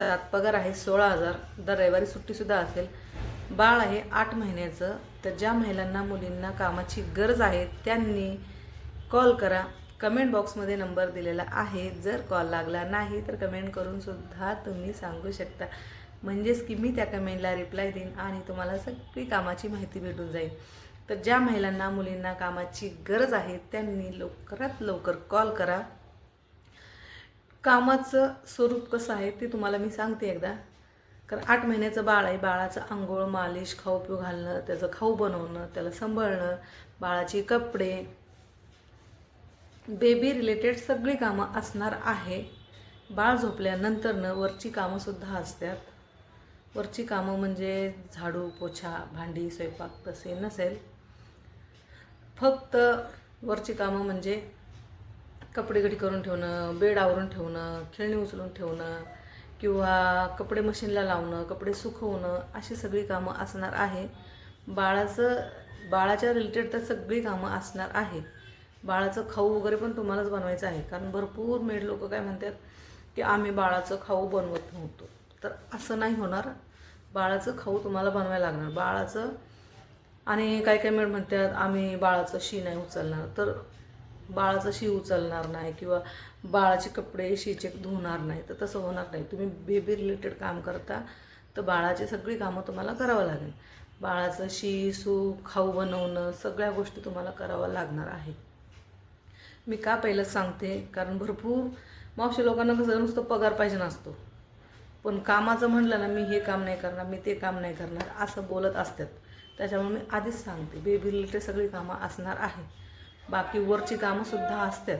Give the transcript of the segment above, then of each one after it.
त्यात पगार आहे सोळा हजार. दर रविवारी सुट्टीसुद्धा असेल. बाळ आहे आठ महिन्याचं. तर ज्या महिलांना मुलींना कामाची गरज आहे त्यांनी कॉल करा. कमेंट बॉक्समध्ये नंबर दिलेला आहे. जर कॉल लागला नाही तर कमेंट करून सुद्धा तुम्ही सांगू शकता. म्हणजेच की मी त्या कमेंटला रिप्लाय देईन आणि तुम्हाला सगळी कामाची माहिती भेटून जाईल. तर ज्या महिलांना मुलींना कामाची गरज आहे त्यांनी लवकरात लवकर कॉल करा. कामाचं स्वरूप कसं आहे ते तुम्हाला मी सांगते एकदा. कारण आठ महिन्याचं बाळ आहे बाळाचं आंघोळ मालिश खाऊ पिऊ घालणं त्याचं खाऊ बनवणं त्याला सांभाळणं बाळाचे कपडे. बेबी रिलेटेड सगळी कामं असणार आहे. बाळ झोपल्यानंतरनं वरची कामंसुद्धा असतात. वरची कामं म्हणजे झाडू पोछा भांडी स्वयंपाक तसे नसेल. फक्त वरची कामं म्हणजे कपडे गडी करून ठेवणं बेड आवरून ठेवणं खेळणी उचलून ठेवणं किंवा कपडे मशीनला लावणं कपडे सुकवणं अशी सगळी कामं असणार आहे. बाळाचं बाळाच्या रिलेटेड तर सगळी कामं असणार आहे. बाळाचं खाऊ वगैरे पण तुम्हालाच बनवायचं आहे. कारण भरपूर मेड लोक काय म्हणतात की आम्ही बाळाचं खाऊ बनवत नव्हतो. तर असं नाही होणार. बाळाचं खाऊ तुम्हाला बनवायला लागणार. बाळाचं आणि काही काही मेड म्हणतात आम्ही बाळाचं शी नाही उचलणार. तर बाळाचं शी उचलणार नाही किंवा बाळाचे कपडे शीचे धुवणार नाही तर तसं होणार नाही. तुम्ही बेबी रिलेटेड काम करता तर बाळाची सगळी कामं तुम्हाला करावं लागेल. बाळाचं शी सू खाऊ बनवणं सगळ्या गोष्टी तुम्हाला करावं लागणार आहे मी का पहिलंच सांगते कारण भरपूर मावशी लोकांना कसं नुसतं पगार पाहिजे नसतो. पण कामाचं म्हणलं ना मी हे काम नाही करणार मी ते काम नाही करणार असं बोलत असतात. त्याच्यामुळे मी आधीच सांगते बेबी रिलेटेड सगळी कामं असणार आहे. बाकी वरची कामंसुद्धा असतात.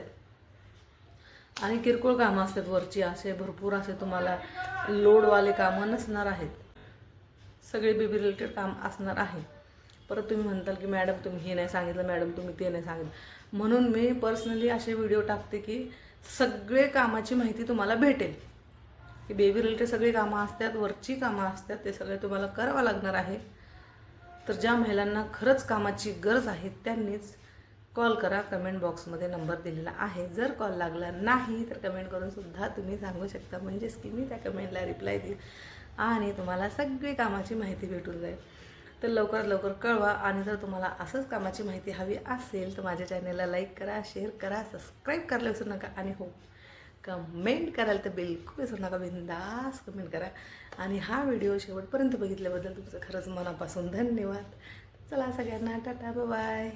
आणि किरकोळ कामं असतात वरची असे भरपूर असे तुम्हाला लोडवाले कामं नसणार आहेत. सगळे बेबी रिलेटेड काम असणार आहे. परत तुम्ही म्हणताल की मॅडम तुम्ही हे नाही सांगितलं मॅडम तुम्ही ते नाही सांगितलं. म्हणून मी पर्सनली असे व्हिडिओ टाकते की सगळे कामाची माहिती तुम्हाला भेटेल. की बेबी रिलेटेड सगळी कामं असतात वरची कामं असतात ते सगळे तुम्हाला करावं लागणार आहे. तर ज्या महिलांना खरंच कामाची गरज आहे त्यांनीच कॉल करा कमेंट बॉक्समध्ये नंबर दिलेला आहे. जर कॉल लागला नाही तर कमेंट करून सुद्धा तुम्ही सांगू शकता. म्हणजेच की मी त्या कमेंटला रिप्लाय देईल आणि तुम्हाला सगळी कामाची माहिती भेटून जाईल. तर लवकरात लवकर कळवा आणि जर तुम्हाला असंच कामाची माहिती हवी असेल तर माझ्या चॅनलला लाईक करा शेअर करा सबस्क्राईब करायला विसरू नका आणि हो कमेंट कराल तर बिलकुल विसरू नका बिंदास कमेंट करा. आणि हा व्हिडिओ शेवटपर्यंत बघितल्याबद्दल तुमचं खरंच मनापासून धन्यवाद. चला सगळ्यांना टाटा बाय